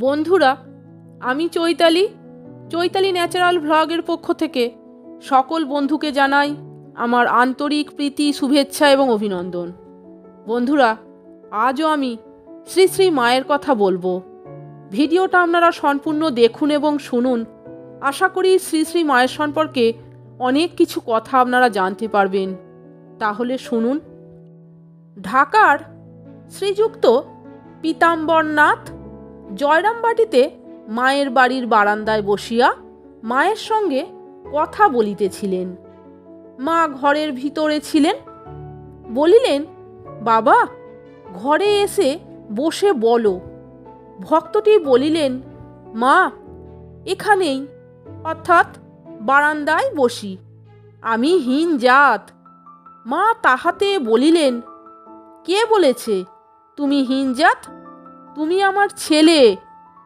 বন্ধুরা, আমি চৈতালি চৈতালি ন্যাচারাল ভ্লগের পক্ষ থেকে সকল বন্ধুকে জানাই আমার আন্তরিক প্রীতি, শুভেচ্ছা এবং অভিনন্দন। বন্ধুরা, আজও আমি শ্রী শ্রী মায়ের কথা বলব। ভিডিওটা আপনারা সম্পূর্ণ দেখুন এবং শুনুন। আশা করি শ্রী শ্রী মায়ের সম্পর্কে অনেক কিছু কথা আপনারা জানতে পারবেন। তাহলে শুনুন। ঢাকার শ্রীযুক্ত পীতাম্বরনাথ জয়রামবাটিতে মায়ের বাড়ির বারান্দায় বসিয়া মায়ের সঙ্গে কথা বলিতেছিলেন। মা ঘরের ভিতরে ছিলেন। বলিলেন, বাবা, ঘরে এসে বসে বলো। ভক্তটি বলিলেন, মা, এখানেই, অর্থাৎ বারান্দায় বসি। আমি হীন জাত। মা তাহাতে বলিলেন, কে বলেছে, তুমি হীন জাত? তুমি আমার ছেলে।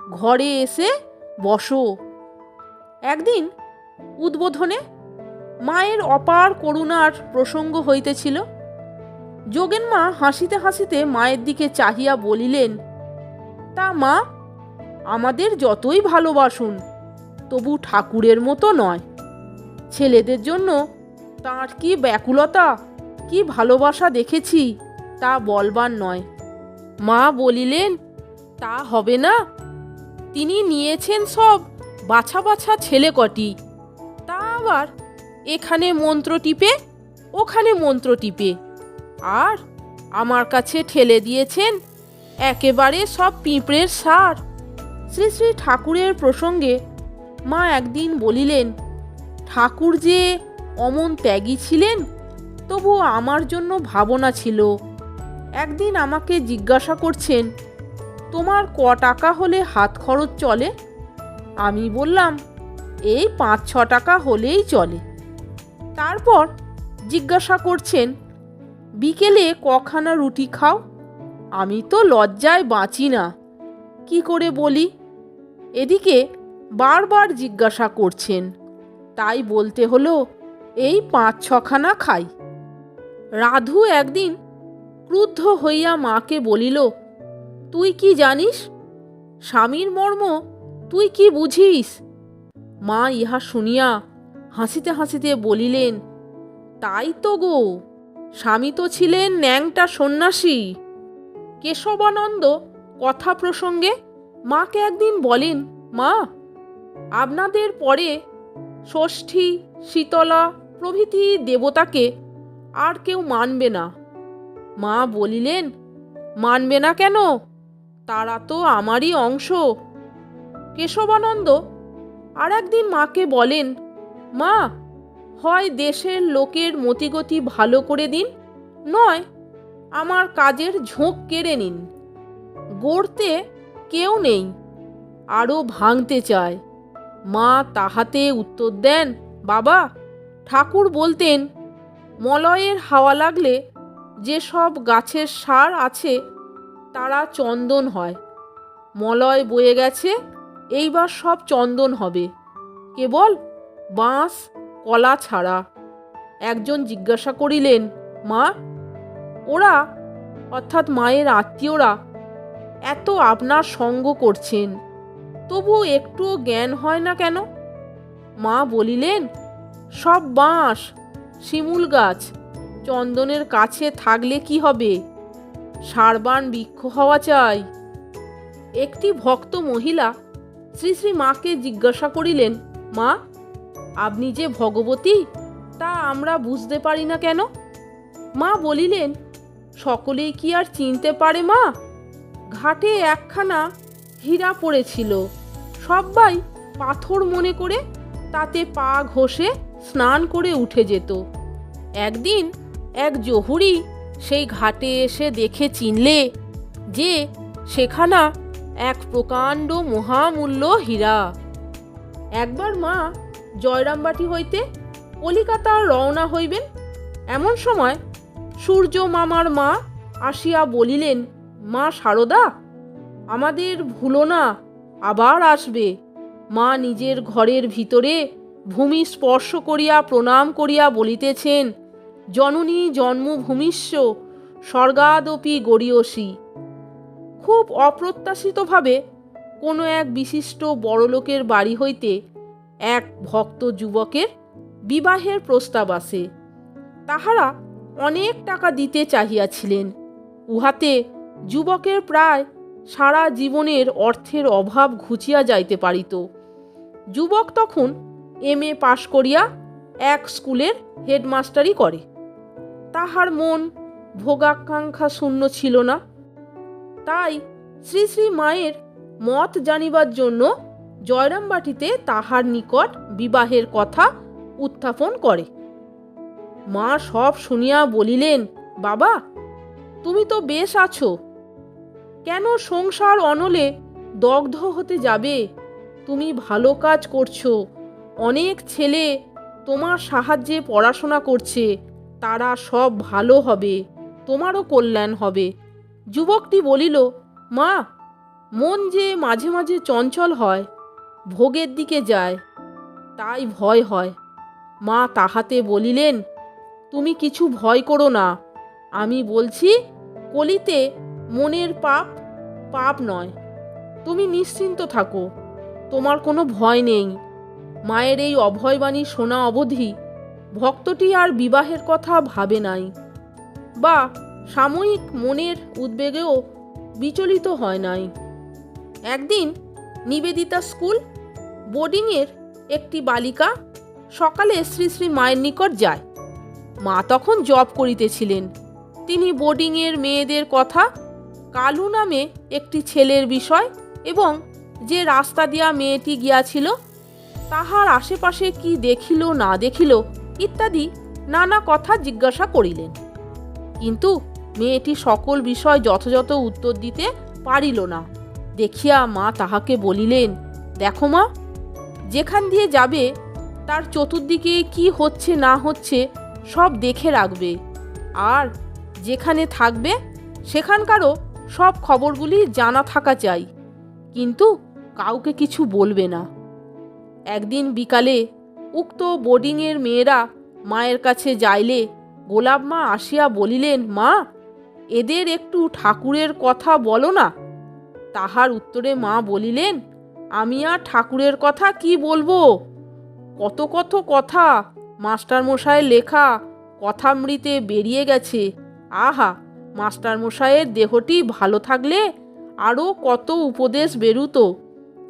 ঘরে এসে বসো। একদিন উদ্বোধনে মায়ের অপার করুণার প্রসঙ্গ হইতেছিল। যোগেন মা হাসিতে হাসিতে মায়ের দিকে চাহিয়া বলিলেন, তা মা, আমাদের যতই ভালোবাসুন, তবু ঠাকুরের মতো নয়। ছেলেদের জন্য তাঁর কি ব্যাকুলতা, কি ভালোবাসা দেখেছি তা বলবার নয়। মা বলিলেন তা হবে না। তিনি নিয়েছেন সব, বাছা বাছা ছেলে কটি। তা আবার এখানে মন্ত্র টিপে, ওখানে মন্ত্র টিপে। আর আমার কাছে ঠেলে দিয়েছেন একেবারে সব পিঁপড়ের সার। শ্রী শ্রী ঠাকুরের প্রসঙ্গে মা একদিন বলিলেন, ঠাকুর যে অমন ত্যাগী ছিলেন তবু আমার জন্য ভাবনা ছিল। একদিন আমাকে জিজ্ঞাসা করছেন তোমার ক টাকা হলে হাত খরচ চলে? আমি বললাম, এই পাঁচ ছ টাকা হলেই চলে। তারপর জিজ্ঞাসা করছেন, বিকেলে কখানা রুটি খাও? আমি তো লজ্জায় বাঁচি না। কি করে বলি? এদিকে বারবার জিজ্ঞাসা করছেন, তাই বলতে হলো, এই পাঁচ ছখানা খাই। রাধু একদিন ক্রুদ্ধ হইয়া মাকে বলিল তুই কি জানিস? স্বামীর মর্ম তুই কি বুঝিস? মা ইহা শুনিয়া হাসিতে হাসিতে বলিলেন, তাই তো গো, স্বামী তো ছিলেন ন্যাংটা সন্ন্যাসী। কেশবানন্দ কথা প্রসঙ্গে মাকে একদিন বলেন, মা, আপনাদের পরে ষষ্ঠী, শীতলা প্রভৃতি দেবতাকে আর কেউ মানবে না। মা বলিলেন, মানবে না কেন? তারা তো আমারই অংশ। কেশবানন্দ আর একদিন মাকে বলেন, মা, হয় দেশের লোকের মতিগতি ভালো করে দিন, নয় আমার কাজের ঝোঁক কেড়ে নিন। গড়তে কেউ নেই, আরও ভাঙতে চায়। মা তাহাতে উত্তর দেন, বাবা, ঠাকুর বলতেন, মলয়ের হাওয়া লাগলে যেসব গাছের সার আছে তারা চন্দন হয়। মলয় বয়ে গেছে, এইবার সব চন্দন হবে। কেবল বাঁশ, কলা ছাড়া। একজন জিজ্ঞাসা করিলেন, মা, ওরা, অর্থাৎ মায়ের আত্মীয়রা, এত আপনার সঙ্গ করছেন তবু একটুও জ্ঞান হয় না কেন? মা বলিলেন, সব বাঁশ, শিমুল গাছ, চন্দনের কাছে থাকলে কি হবে? সারবান বৃক্ষ হওয়া চাই। একটি ভক্ত মহিলা শ্রী শ্রী মাকে জিজ্ঞাসা করিলেন, মা, আপনি যে ভগবতী, তা আমরা বুঝতে পারি না কেন? মা বলিলেন, সকলেই কি আর চিনতে পারে, মা? ঘাটে একখানা হীরা পড়েছিল। সবাই পাথর মনে করে তাতে পা ঘষে স্নান করে উঠে যেত। একদিন এক জহুরি সেই ঘাটে এসে দেখে চিনলে যে সেখানা এক প্রকাণ্ড মহামূল্য হীরা। একবার মা জয়রামবাটি হইতে কলিকাতা রওনা হইবেন। এমন সময় সূর্য মামার মা আসিয়া বলিলেন, মা সারদা, আমাদের ভুলো না, আবার আসবে। মা নিজের ঘরের ভিতরে ভূমি স্পর্শ করিয়া প্রণাম করিয়া বলিতেছেন জননী জন্মভূমিস্য স্বর্গাদপি গড়িয়সী। খুব অপ্রত্যাশিতভাবে কোনো এক বিশিষ্ট বড়লোকের বাড়ি হইতে এক ভক্ত যুবকের বিবাহের প্রস্তাব আসে। তাহারা অনেক টাকা দিতে চাহিয়াছিলেন। উহাতে যুবকের প্রায় সারা জীবনের অর্থের অভাব ঘুচিয়া যাইতে পারিত। যুবক তখন এম এ পাশ করিয়া এক স্কুলের হেডমাস্টারি করে। তাহার মন ভোগাকাঙ্ক্ষা শূন্য ছিল না। তাই শ্রী শ্রী মায়ের মত জানিবার জন্য জয়রামবাটিতে তাহার নিকট বিবাহের কথা উত্থাপন করে। মা সব শুনিয়া বলিলেন, বাবা, তুমি তো বেশ আছো। কেন সংসার অনলে দগ্ধ হতে যাবে? তুমি ভালো কাজ করছ। অনেক ছেলে তোমার সাহায্যে পড়াশোনা করছে। তারা সব ভালো হবে, তোমারও কল্যাণ হবে। যুবকটি বলিল, মা, মন যে মাঝে মাঝে চঞ্চল হয়, ভোগের দিকে যায়, তাই ভয় হয়। মা তাহাতে বলিলেন, তুমি কিছু ভয় করো না, আমি বলছি, কলিতে মনের পাপ পাপ নয়। তুমি নিশ্চিন্ত থাকো, তোমার কোনো ভয় নেই। মায়ের এই অভয়বাণী শোনা অবধি ভক্তটি আর বিবাহের কথা ভাবে নাই। বা সাময়িক মনের উদ্বেগেও বিচলিত হয় নাই। একদিন নিবেদিতা স্কুল বোর্ডিংয়ের একটি বালিকা সকালে শ্রী শ্রী মায়ের নিকট যায়। মা তখন জব করিতেছিলেন। তিনি বোর্ডিংয়ের মেয়েদের কথা কালু নামে একটি ছেলের বিষয় এবং যে রাস্তা দিয়া মেয়েটি গিয়াছিল, তাহার আশেপাশে কি দেখিল না দেখিল ইত্যাদি নানা কথা জিজ্ঞাসা করিলেন। কিন্তু মেয়েটি সকল বিষয় যথাযথ উত্তর দিতে পারিল না। দেখিয়া মা তাহাকে বলিলেন, দেখো মা, যেখান দিয়ে যাবে, তার চতুর্দিকে কি হচ্ছে না হচ্ছে সব দেখে রাখবে। আর যেখানে থাকবে, সেখানকারও সব খবরগুলি জানা থাকা চাই। কিন্তু কাউকে কিছু বলবে না। একদিন বিকালে উক্ত বোর্ডিংয়ের মেয়েরা মায়ের কাছে যাইলে গোলাপ মা আসিয়া বলিলেন, মা, এদের একটু ঠাকুরের কথা বলো না। তাহার উত্তরে মা বলিলেন, আমি আর ঠাকুরের কথা কি বলব? কত কত কথা মাস্টারমশায়ের লেখা কথামৃতে বেরিয়ে গেছে। আহা, মাস্টারমশায়ের দেহটি ভালো থাকলে আরও কত উপদেশ বেরুতো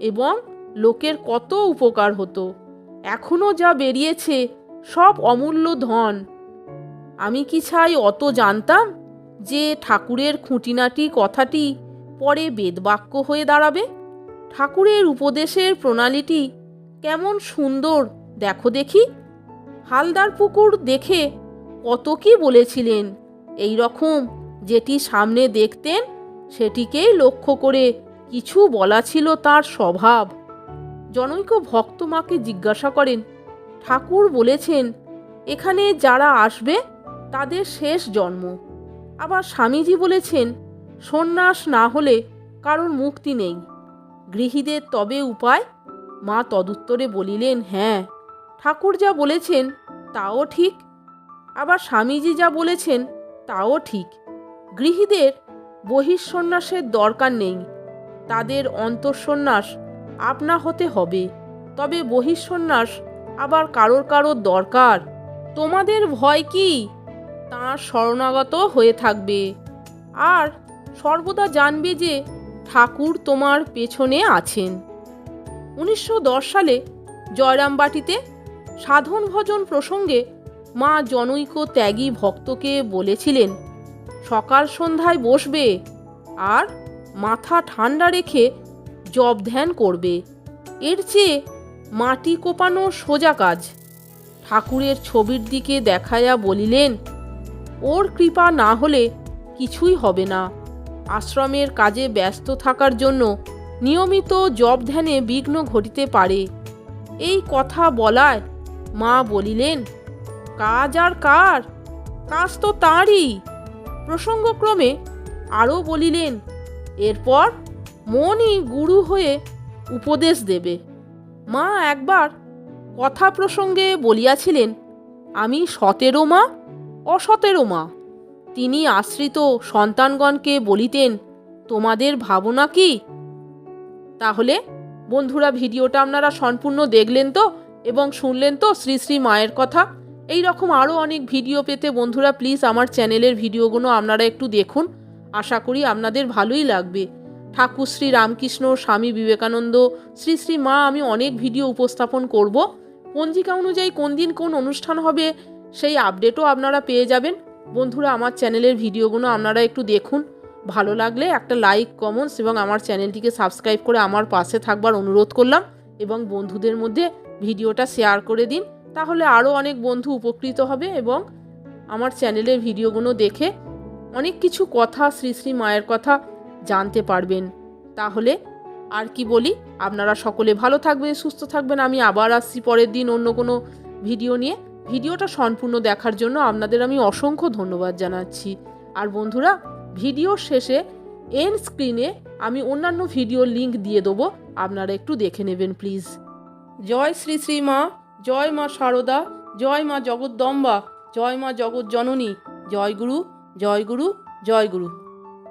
এবং লোকের কত উপকার হতো। এখনও যা বেরিয়েছে সব অমূল্য ধন। আমি কি ছাই অত জানতাম যে ঠাকুরের খুঁটিনাটি কথাটি পরে বেদবাক্য হয়ে দাঁড়াবে? ঠাকুরের উপদেশের প্রণালীটি কেমন সুন্দর, দেখো দেখি। হালদার পুকুর দেখে কত কি বলেছিলেন এই রকম যেটি সামনে দেখতেন, সেটিকেই লক্ষ্য করে কিছু বলা ছিল তার স্বভাব। জনৈক ভক্ত মাকে জিজ্ঞাসা করেন, ঠাকুর বলেছেন, এখানে যারা আসবে, তাদের শেষ জন্ম। আবার স্বামীজি বলেছেন, সন্ন্যাস না হলে কারোর মুক্তি নেই। গৃহীদের তবে উপায়? মা তদুত্তরে বলিলেন হ্যাঁ ঠাকুর যা বলেছেন, তাও ঠিক। আবার স্বামীজি যা বলেছেন, তাও ঠিক। গৃহীদের বহিঃসন্ন্যাসের দরকার নেই। তাদের অন্তঃসন্ন্যাস আপনা হতে হবে। তবে বহিঃসন্ন্যাস আবার কারোর কারোর দরকার। তোমাদের ভয় কি? তাঁর শরণাগত হয়ে থাকবে। আর সর্বদা জানবে যে ঠাকুর তোমার পেছনে আছেন। উনিশশো দশ সালে জয়রামবাটিতে সাধন ভজন প্রসঙ্গে মা জনৈক ত্যাগী ভক্তকে বলেছিলেন, সকাল সন্ধ্যায় বসবে, আর মাথা ঠান্ডা রেখে জব ধ্যান করবে। এর চেয়ে মাটি কোপানো সোজা কাজ। ঠাকুরের ছবির দিকে দেখাইয়া বলিলেন, ওর কৃপা না হলে কিছুই হবে না। আশ্রমের কাজে ব্যস্ত থাকার জন্য নিয়মিত জব ধ্যানে বিঘ্ন ঘটিতে পারে এই কথা বলায় মা বলিলেন, কাজ আর কার? কাজ তো তাঁরই প্রসঙ্গক্রমে আরও বলিলেন, এরপর মনই গুরু হয়ে উপদেশ দেবে। মা একবার কথা প্রসঙ্গে বলিয়াছিলেন, আমি সতেরো মা, অসতেরো মা। তিনি আশ্রিত সন্তানগণকে বলিতেন, তোমাদের ভাবনা কি? তাহলে বন্ধুরা, ভিডিওটা আপনারা সম্পূর্ণ দেখলেন তো এবং শুনলেন তো শ্রী শ্রী মায়ের কথা? এই রকম আরও অনেক ভিডিও পেতে বন্ধুরা, প্লিজ আমার চ্যানেলের ভিডিওগুলো আপনারা একটু দেখুন। আশা করি আপনাদের ভালোই লাগবে। ঠাকুর শ্রী রামকৃষ্ণ, স্বামী বিবেকানন্দ, শ্রী শ্রী মা, আমি অনেক ভিডিও উপস্থাপন করব। পঞ্জিকা অনুযায়ী কোন দিন কোন অনুষ্ঠান হবে, সেই আপডেটও আপনারা পেয়ে যাবেন। বন্ধুরা, আমার চ্যানেলের ভিডিওগুলো আপনারা একটু দেখুন। ভালো লাগলে একটা লাইক কমেন্টস এবং আমার চ্যানেলটিকে সাবস্ক্রাইব করে আমার পাশে থাকবার অনুরোধ করলাম এবং বন্ধুদের মধ্যে ভিডিওটা শেয়ার করে দিন। তাহলে আরও অনেক বন্ধু উপকৃত হবে এবং আমার চ্যানেলের ভিডিওগুলো দেখে অনেক কিছু কথা, শ্রী শ্রী মায়ের কথা জানতে পারবেন। তাহলে আর কি বলি? আপনারা সকলে ভালো থাকবেন, সুস্থ থাকবেন। আমি আবার আসছি পরের দিন অন্য কোনো ভিডিও নিয়ে। ভিডিওটা সম্পূর্ণ দেখার জন্য আপনাদের আমি অসংখ্য ধন্যবাদ জানাচ্ছি। আর বন্ধুরা ভিডিওর শেষে এন স্ক্রিনে আমি অন্যান্য ভিডিওর লিংক দিয়ে দেবো। আপনারা একটু দেখে নেবেন প্লিজ জয় শ্রী শ্রী মা, জয় মা শারদা জয় মা জগদ্দম্বা, জয় মা জগৎ জননী জয় গুরু জয় গুরু জয় গুরু।